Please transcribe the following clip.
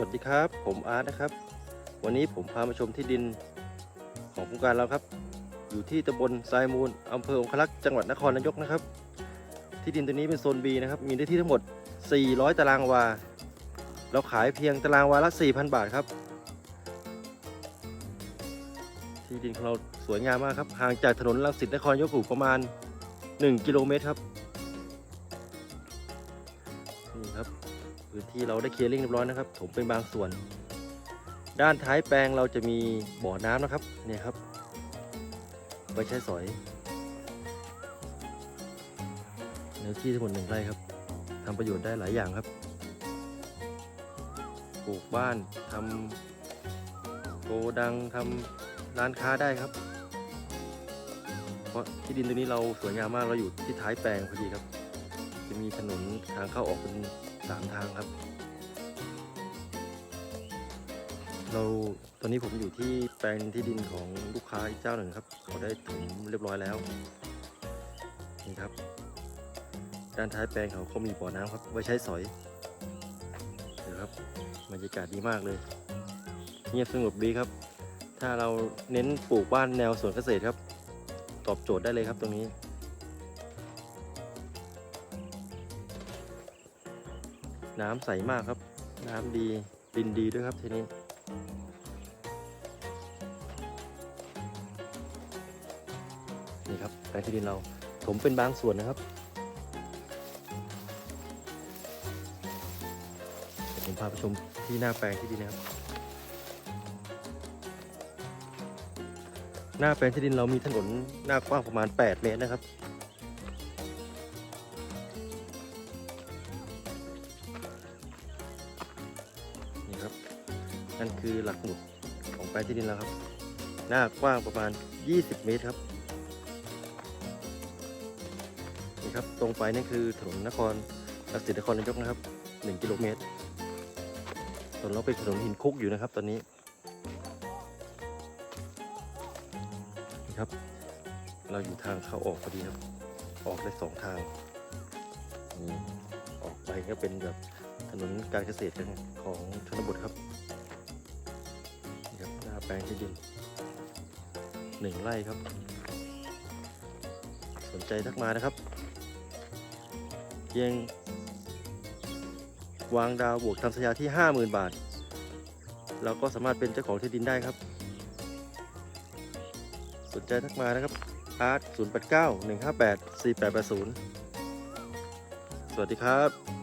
วัสดีครับ ผมอาร์ตนะครับ วันนี้ผมพามาชมที่ดินของโครงการเราครับ อยู่ที่ตำบลทรายมูลอำเภอองคลักษ์จังหวัดนครนายกนะครับ ที่ดินตัวนี้เป็นโซน B นะครับ มีเนื้ที่ทั้งหมด 400 ตารางวา เราขายเพียงตารางวาละ 4,000 บาทครับ ที่ดินของเราสวยงามมากครับ ห่างจากถนนรังสิตนครนายกอยู่ประมาณ 1 กิโลเมตรครับ นี่ครับ พื้นที่เราได้เคลียร์เรียบร้อยนะครับผมเป็นบางส่วน ด้านท้ายแปลงเราจะมีบ่อน้ำนะครับเนี่ยครับไว้ใช้สอยเนื้อที่ทั้งหมดหนึ่งไร่ครับทำประโยชน์ได้หลายอย่างครับปลูกบ้านทำโกดังทำร้านค้าได้ครับ เพราะที่ดินตรงนี้เราสวยงามมากเราอยู่ที่ท้ายแปลงพอดีครับ จะมีถนนทางเข้าออกเป็น สามทางครับ เราตอนนี้ผมอยู่ที่แปลงที่ดินของลูกค้าอีกเจ้าหนึ่งครับเขาได้ถมเรียบร้อยแล้วนี่ครับ ด้านท้ายแปลงเขาก็มีบ่อน้ำครับไว้ใช้สอยเดี๋ยวครับบรรยากาศดีมากเลย เงียบสงบดีครับ ถ้าเราเน้นปลูกบ้านแนวสวนเกษตรครับ ตอบโจทย์ได้เลยครับตรงนี้ น้ำใสมากครับ น้ำดีดินดีด้วยครับทีนี้ นี่ครับแปลงที่ดินเราผมเป็นบางส่วนนะครับผมพาไปชมที่หน้าแปลงที่ดินนะครับ หน้าแปลงที่ดินเรามีถนนหน้ากว้างประมาณ 8 เมตรนะครับ นั่นคือหลักหมุดของแปลงที่ดินเราครับ หน้ากว้างประมาณ 20 เมตรครับ นี่ครับ ตรงไปนี่คือถนนนครรังสิตนครนายกนะครับ 1 กิโลเมตร ส่วนเราเป็นถนนหินคุกอยู่นะครับ ตอนนี้นี่ครับ เราอยู่ทางเข้าออกพอดีครับ ออกได้สองทางออกไปก็เป็นแบบถนนการเกษตรของชนบทครับ แปลงที่ดินหนึ่งไร่ครับ สนใจทักมานะครับ เพียง วางดาวบวกทำสัญญาที่ 50,000 บาท เราก็สามารถเป็นเจ้าของที่ดินได้ครับ สนใจทักมานะครับอาร์ต089 158 4880 สวัสดีครับ